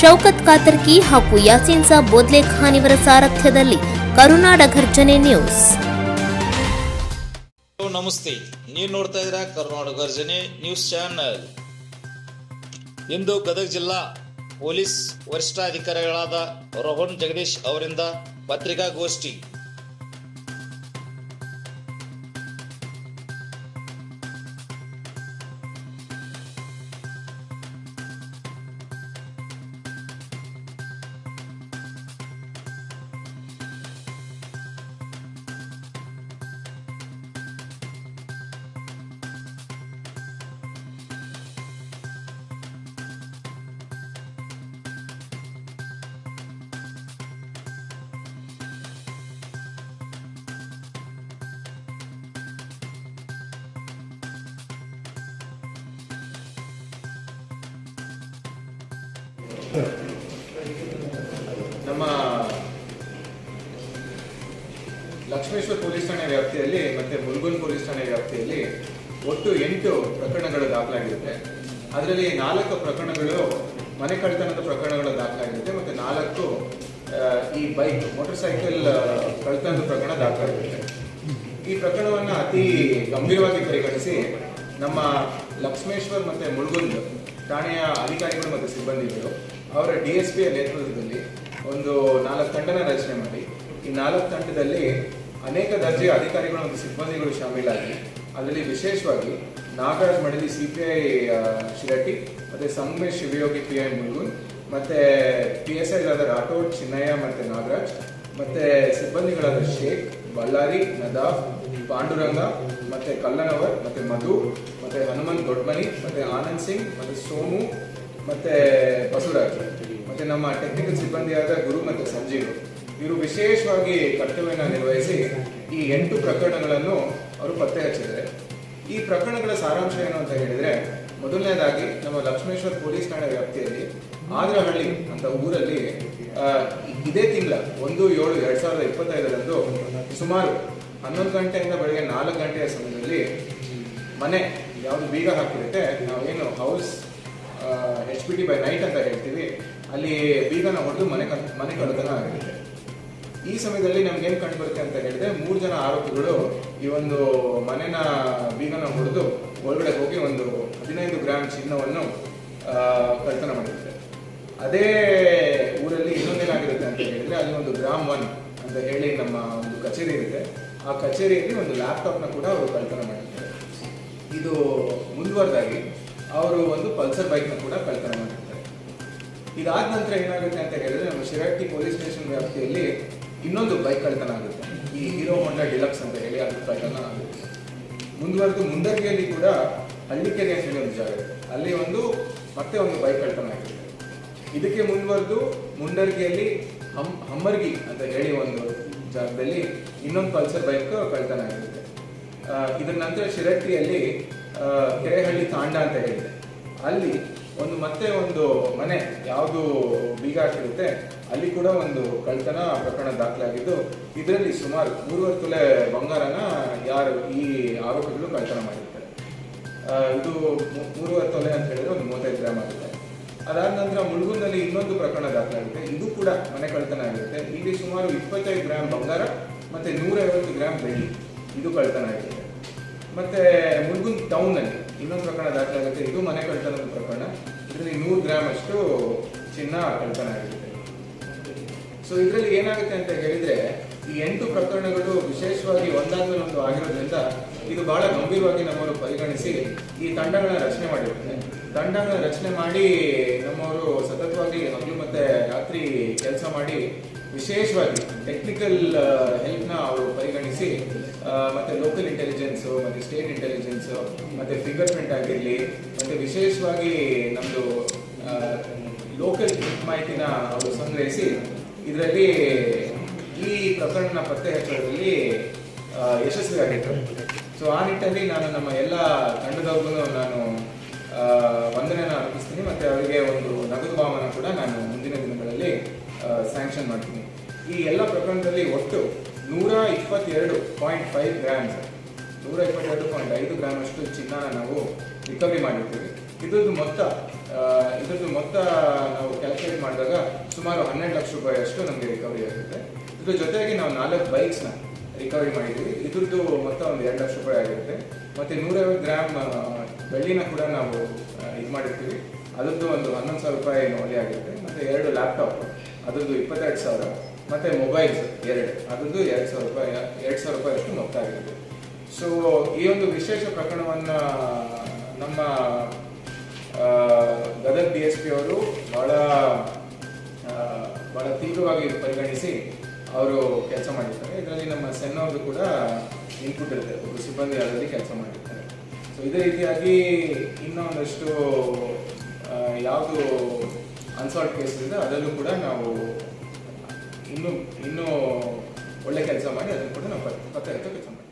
ಶೌಕತ್ ಕಾತರ್ಕಿ ಹಾಗೂ ಯಾಸೀನ್ ಸಾಬ್ ಬೋದ್ಲೆ ಖಾನ್ ಇವರ ಸಾರಥ್ಯದಲ್ಲಿ ಕರುನಾಡ ಘರ್ಜನೆ ನ್ಯೂಸ್. ನಮಸ್ತೆ. ನೀವು ನೋಡ್ತಾ ಇದ್ದೀರಾ ಕರ್ನಾಟಕ ಗರ್ಜನೆ ನ್ಯೂಸ್ ಚಾನೆಲ್. ಇಂದು ಗದಗ ಜಿಲ್ಲಾ ಪೊಲೀಸ್ ವರಿಷ್ಠಾಧಿಕಾರಿಗಳಾದ ರೋಹನ್ ಜಗದೀಶ್ ಅವರಿಂದ ಪತ್ರಿಕಾಗೋಷ್ಠಿ ನಮ್ಮ ಲಕ್ಷ್ಮೇಶ್ವರ ಪೊಲೀಸ್ ಠಾಣೆ ವ್ಯಾಪ್ತಿಯಲ್ಲಿ ಮತ್ತೆ ಮುಲ್ಗುಲ್ ಪೊಲೀಸ್ ಠಾಣೆ ವ್ಯಾಪ್ತಿಯಲ್ಲಿ ಒಟ್ಟು ಎಂಟು ಪ್ರಕರಣಗಳು ದಾಖಲಾಗಿರುತ್ತೆ. ಅದರಲ್ಲಿ ನಾಲ್ಕು ಪ್ರಕರಣಗಳು ಮನೆ ಕಳ್ತನದ ಪ್ರಕರಣಗಳು ದಾಖಲಾಗಿರುತ್ತೆ ಮತ್ತೆ ನಾಲ್ಕು ಈ ಬೈಕ್, ಮೋಟರ್ ಸೈಕಲ್ ಕಳ್ತನದ ಪ್ರಕರಣ ದಾಖಲಾಗಿರುತ್ತೆ. ಈ ಪ್ರಕರಣವನ್ನು ಅತಿ ಗಂಭೀರವಾಗಿ ಪರಿಗಣಿಸಿ ನಮ್ಮ ಲಕ್ಷ್ಮೇಶ್ವರ್ ಮತ್ತೆ ಮುಳುಗುಂದ್ ಠಾಣೆಯ ಅಧಿಕಾರಿಗಳು ಮತ್ತು ಸಿಬ್ಬಂದಿಗಳು ಅವರ ಡಿ ಎಸ್ ಪಿಯ ನೇತೃತ್ವದಲ್ಲಿ ಒಂದು ನಾಲ್ಕು ತಂಡನ ರಚನೆ ಮಾಡಿ. ಈ ನಾಲ್ಕು ತಂಡದಲ್ಲಿ ಅನೇಕ ದರ್ಜೆಯ ಅಧಿಕಾರಿಗಳು ಮತ್ತು ಸಿಬ್ಬಂದಿಗಳು ಶಾಮೀಲಾಗಿ. ಅದರಲ್ಲಿ ವಿಶೇಷವಾಗಿ Nagaraj Madali C P I Shiratti ಮತ್ತೆ ಸಂಗಮೇಶ್ ಶಿವಯೋಗಿ ಪಿ ಐ ಮುಲ್ಗುನ್ ಮತ್ತು ಪಿ ಎಸ್ ಐಗಳಾದ ರಾಠೋಡ್, ಚಿನ್ನಯ್ಯ, ಮತ್ತೆ ನಾಗರಾಜ್, ಮತ್ತೆ ಸಿಬ್ಬಂದಿಗಳಾದ ಶೇಖ್, ಬಳ್ಳಾರಿ, ನದಾಫ್, ಪಾಂಡುರಂಗ, ಮತ್ತೆ ಕಲ್ಲನವರ್, ಮತ್ತೆ ಮಧು, ಮತ್ತೆ ಹನುಮಂತ್ ದೊಡ್ಮನಿ, ಮತ್ತೆ ಆನಂದ್ ಸಿಂಗ್, ಮತ್ತೆ ಸೋಮು ಮತ್ತೆ ಬಸವರಾಜ್, ಮತ್ತೆ ನಮ್ಮ ಟೆಕ್ನಿಕಲ್ ಸಿಬ್ಬಂದಿಯಾದ ಗುರು ಮತ್ತೆ ಸಂಜೀವ್, ಇವರು ವಿಶೇಷವಾಗಿ ಕರ್ತವ್ಯನ ನಿರ್ವಹಿಸಿ ಈ ಎಂಟು ಪ್ರಕರಣಗಳನ್ನು ಅವರು ಪತ್ತೆ ಹಚ್ಚಿದ್ದಾರೆ ಈ ಪ್ರಕರಣಗಳ ಸಾರಾಂಶ ಏನು ಅಂತ ಹೇಳಿದ್ರೆ, ಮೊದಲನೇದಾಗಿ ನಮ್ಮ ಲಕ್ಷ್ಮೇಶ್ವರ ಪೊಲೀಸ್ ಠಾಣೆ ವ್ಯಾಪ್ತಿಯಲ್ಲಿ ಆದ್ರಹಳ್ಳಿ ಅಂತ ಊರಲ್ಲಿ ಇದೇ ತಿಂಗಳ ಒಂದು ಏಳು ಎರಡ್ ಸಾವಿರದ ಇಪ್ಪತ್ತೈದರಂದು ಸುಮಾರು ಹನ್ನೊಂದು ಗಂಟೆಯಿಂದ ಬೆಳಗ್ಗೆ ನಾಲ್ಕು ಗಂಟೆಯ ಸಮಯದಲ್ಲಿ ಮನೆ ಯಾವುದು ಬೀಗ ಹಾಕಿರುತ್ತೆ, ನಾವೇನು house H P T by night ಅಂತ ಹೇಳ್ತೀವಿ. ಅಲ್ಲಿ ಬೀಗನ ಹೊಡೆದು ಮನೆ ಕಳ್- ಮನೆ ಕಳ್ಳತನ ಆಗಿರುತ್ತೆ ಈ ಸಮಯದಲ್ಲಿ ನಮ್ಗೆ ಏನು ಕಂಡು ಬರುತ್ತೆ ಅಂತ ಹೇಳಿದ್ರೆ ಮೂರು ಜನ ಆರೋಪಿಗಳು ಈ ಒಂದು ಮನೆನ ಬೀಗನ ಹೊಡೆದು ಒಳಗಡೆ ಹೋಗಿ ಒಂದು ಹದಿನೈದು ಗ್ರಾಮ್ ಚಿನ್ನವನ್ನು ಕಳ್ತನ ಮಾಡಿರುತ್ತೆ ಅದೇ ಊರಲ್ಲಿ ಇನ್ನೊಂದೇನಾಗಿರುತ್ತೆ ಅಂತ ಹೇಳಿದ್ರೆ ಅಲ್ಲಿ ಒಂದು ಗ್ರಾಮ್ ಒನ್ ಅಂತ ಹೇಳಿ ನಮ್ಮ ಒಂದು ಕಚೇರಿ ಇರುತ್ತೆ. ಆ ಕಚೇರಿಯಲ್ಲಿ ಒಂದು ಲ್ಯಾಪ್ಟಾಪ್ನ ಕೂಡ ಅವರು ಕಳ್ತನ ಮಾಡಿರ್ತಾರೆ ಇದು ಮುಂದುವರೆದಾಗಿ ಅವರು ಒಂದು ಪಲ್ಸರ್ ಬೈಕ್ನ ಕೂಡ ಕಳ್ತನ ಮಾಡಿರ್ತಾರೆ ಇದಾದ ನಂತರ ಏನಾಗುತ್ತೆ ಅಂತ ಹೇಳಿದ್ರೆ, ನಮ್ಮ ಶಿರಟ್ಟಿ ಪೊಲೀಸ್ ಸ್ಟೇಷನ್ ವ್ಯಾಪ್ತಿಯಲ್ಲಿ ಇನ್ನೊಂದು ಬೈಕ್ ಕಳ್ತನ ಆಗುತ್ತೆ. ಈ ಹೀರೋ ಹೋಂಡಾ ಡಿಲಕ್ಸ್ ಅಂತ ಹೇಳಿ ಅದು ಕಳ್ತನ ಆಗುತ್ತೆ. ಮುಂದುವರೆದು ಮುಂಡರ್ಗಿಯಲ್ಲಿ ಕೂಡ ಹಳ್ಳಿಕೆರೆ ಅಂತ ಒಂದು ಜಾಗ ಅಲ್ಲಿ ಒಂದು ಮತ್ತೆ ಒಂದು ಬೈಕ್ ಕಳ್ತನ ಆಗಿದೆ. ಇದಕ್ಕೆ ಮುಂದುವರೆದು ಮುಂಡರ್ಗಿಯಲ್ಲಿ ಹಮ್, ಹಮ್ಮರ್ಗಿ ಅಂತ ಹೇಳಿ ಒಂದು ಜಾಗದಲ್ಲಿ ಇನ್ನೊಂದು ಪಲ್ಸರ್ ಬೈಕ್ ಕಳ್ತನ ಆಗಿರುತ್ತೆ ಇದರ ನಂತರ ಶಿರಟ್ಟಿಯಲ್ಲಿ ಕೆರೆಹಳ್ಳಿ ತಾಂಡ ಅಂತ ಹೇಳಿದೆ ಅಲ್ಲಿ ಒಂದು ಮತ್ತೆ ಒಂದು ಮನೆ, ಯಾವುದು ಬೀಗ ಹಾಕಿರುತ್ತೆ, ಅಲ್ಲಿ ಕೂಡ ಒಂದು ಕಳ್ತನ ಪ್ರಕರಣ ದಾಖಲಾಗಿದ್ದು, ಇದರಲ್ಲಿ ಸುಮಾರು ಮೂರುವರೆ ತೊಲೆ ಬಂಗಾರನ ಯಾರು ಈ ಆರೋಪಿಗಳು ಕಳ್ತನ ಮಾಡಿರ್ತಾರೆ. ಇದು ಮೂರುವರೆ ತೊಲೆ ಅಂತ ಹೇಳಿದ್ರೆ ಒಂದು ಮೂವತ್ತೈದು ಗ್ರಾಮ್ ಆಗುತ್ತೆ. ಅದಾದ ನಂತರ ಮುಳುಗುನಲ್ಲಿ ಇನ್ನೊಂದು ಪ್ರಕರಣ ದಾಖಲಾಗುತ್ತೆ. ಇದು ಕೂಡ ಮನೆ ಕಳ್ತನ ಆಗಿರುತ್ತೆ ಇಲ್ಲಿ ಸುಮಾರು ಇಪ್ಪತ್ತೈದು ಗ್ರಾಮ್ ಬಂಗಾರ ಮತ್ತೆ ನೂರೈವತ್ತು ಗ್ರಾಮ್ ಬೆಳ್ಳಿ. ಇದು ಕಳ್ತನ ಮತ್ತೆ ಮುಳುಗುಂದ್ ಟೌನ್ ಅಲ್ಲಿ ಇನ್ನೊಂದು ಪ್ರಕರಣ ದಾಖಲಾಗುತ್ತೆ. ಇದು ಮನೆ ಕಳ್ತನದ ಪ್ರಕರಣ. ಇದರಲ್ಲಿ ನೂರು ಗ್ರಾಮ್ ಅಷ್ಟು ಚಿನ್ನ ಕಳ್ತನ ಆಗಿರುತ್ತೆ. ಸೊ ಇದರಲ್ಲಿ ಏನಾಗುತ್ತೆ ಅಂತ ಹೇಳಿದ್ರೆ, ಈ ಎಂಟು ಪ್ರಕರಣಗಳು ವಿಶೇಷವಾಗಿ ಒಂದಾದ್ಮೇಲೆ ಒಂದು ಆಗಿರೋದ್ರಿಂದ ಇದು ಬಹಳ ಗಂಭೀರವಾಗಿ ನಮ್ಮವರು ಪರಿಗಣಿಸಿ ಈ ತಂಡಗಳನ್ನ ರಚನೆ ಮಾಡಿರ್ತಾರೆ ತಂಡಗಳನ್ನ ರಚನೆ ಮಾಡಿ ನಮ್ಮವರು ಸತತವಾಗಿ ಹಗಲು ಮತ್ತೆ ರಾತ್ರಿ ಕೆಲಸ ಮಾಡಿ ವಿಶೇಷವಾಗಿ ಟೆಕ್ನಿಕಲ್ ಹೆಲ್ಪ್ನ ಅವರು ಪರಿಗಣಿಸಿ ಮತ್ತು ಲೋಕಲ್ ಇಂಟೆಲಿಜೆನ್ಸು ಮತ್ತು ಸ್ಟೇಟ್ ಇಂಟೆಲಿಜೆನ್ಸು ಮತ್ತು ಫಿಂಗರ್ ಪ್ರಿಂಟ್ ಆಗಿರಲಿ, ಮತ್ತು ವಿಶೇಷವಾಗಿ ನಮ್ಮದು ಲೋಕಲ್ ಮಾಹಿತಿನ ಅವರು ಸಂಗ್ರಹಿಸಿ, ಇದರಲ್ಲಿ ಈ ಪ್ರಕರಣ ಪತ್ತೆ ಹಚ್ಚೋದ್ರಲ್ಲಿ ಯಶಸ್ವಿಯಾಗಿತ್ತು ಸೊ ಆ ನಿಟ್ಟಲ್ಲಿ ನಾನು ನಮ್ಮ ಎಲ್ಲ ತಂಡದವ್ರಿಗೂ ನಾನು ವಂದನೆಯನ್ನು ಅರ್ಪಿಸ್ತೀನಿ, ಮತ್ತು ಅವರಿಗೆ ಒಂದು ನಗದು ಭಾವನ ಕೂಡ ನಾನು ಮುಂದಿನ ದಿನಗಳಲ್ಲಿ ಸ್ಯಾಂಕ್ಷನ್ ಮಾಡ್ತೀನಿ. ಈ ಎಲ್ಲ ಪ್ರಕರಣದಲ್ಲಿ ಒಟ್ಟು ನೂರ ಇಪ್ಪತ್ತೆರಡು ಪಾಯಿಂಟ್ ಫೈವ್ ಗ್ರಾಮ್ಸ್ ನೂರ ಇಪ್ಪತ್ತೆರಡು ಪಾಯಿಂಟ್ ಐದು ಗ್ರಾಮ್ ಅಷ್ಟು ಚಿನ್ನನ ನಾವು ರಿಕವರಿ ಮಾಡಿರ್ತೀವಿ. ಇದ್ರದ್ದು ಮೊತ್ತ ಇದರದ್ದು ಮೊತ್ತ ನಾವು ಕ್ಯಾಲ್ಕುಲೇಟ್ ಮಾಡಿದಾಗ ಸುಮಾರು ಹನ್ನೆರಡು ಲಕ್ಷ ರೂಪಾಯಿ ಅಷ್ಟು ನಮಗೆ ರಿಕವರಿ ಆಗುತ್ತೆ. ಇದ್ರ ಜೊತೆಗೆ ನಾವು ನಾಲ್ಕು ಬೈಕ್ಸ್ನ ರಿಕವರಿ ಮಾಡಿದ್ದೀವಿ. ಇದ್ರದ್ದು ಮೊತ್ತ ಒಂದು ಎರಡು ಲಕ್ಷ ರೂಪಾಯಿ ಆಗಿರುತ್ತೆ. ಮತ್ತೆ ನೂರೈವತ್ತು ಗ್ರಾಮ್ ಬೆಳ್ಳಿನ ಕೂಡ ನಾವು ಇದು ಮಾಡಿರ್ತೀವಿ. ಅದರದ್ದು ಒಂದು ಹನ್ನೊಂದು ಸಾವಿರ ರೂಪಾಯಿ ಮೌಲ್ಯ ಆಗಿರುತ್ತೆ. ಮತ್ತೆ ಎರಡು ಲ್ಯಾಪ್ಟಾಪ್ ಅದರದ್ದು ಇಪ್ಪತ್ತೆರಡು ಸಾವಿರ, ಮತ್ತು ಮೊಬೈಲ್ಸ್ ಎರಡು ಅದರದ್ದು ಎರಡು ಸಾವಿರ ರೂಪಾಯಿ, ಎರಡು ಸಾವಿರ ರೂಪಾಯಿ ಅಷ್ಟು ಮೊತ್ತ ಆಗಿರುತ್ತೆ ಸೊ ಈ ಒಂದು ವಿಶೇಷ ಪ್ರಕರಣವನ್ನು ನಮ್ಮ ಗದಗ್ ಡಿ ಎಸ್ ಪಿ ಅವರು ಬಹಳ ಬಹಳ ತೀವ್ರವಾಗಿ ಪರಿಗಣಿಸಿ ಅವರು ಕೆಲಸ ಮಾಡಿರ್ತಾರೆ. ಇದರಲ್ಲಿ ನಮ್ಮ ಸೆನ್ ಅವರು ಕೂಡ ಇನ್ಪುಟ್ ಇರುತ್ತೆ. ಒಬ್ಬರು ಸಿಬ್ಬಂದಿ ಅದರಲ್ಲಿ ಕೆಲಸ ಮಾಡಿರ್ತಾರೆ. ಸೊ ಇದೇ ರೀತಿಯಾಗಿ ಇನ್ನೂ ಒಂದಷ್ಟು ಯಾವುದು ಅನ್ಸಾಲ್ಟ್ ಕೇಸ್ ಇದೆ ಅದನ್ನು ಕೂಡ ನಾವು ಇನ್ನೂ ಇನ್ನೂ ಒಳ್ಳೆ ಕೆಲಸ ಮಾಡಿ ಅದನ್ನು ಕೂಡ ನಾವು ಪತ್ತೆ ಹಚ್ಚೋ ಕೆಲಸ ಮಾಡ್ತೀವಿ.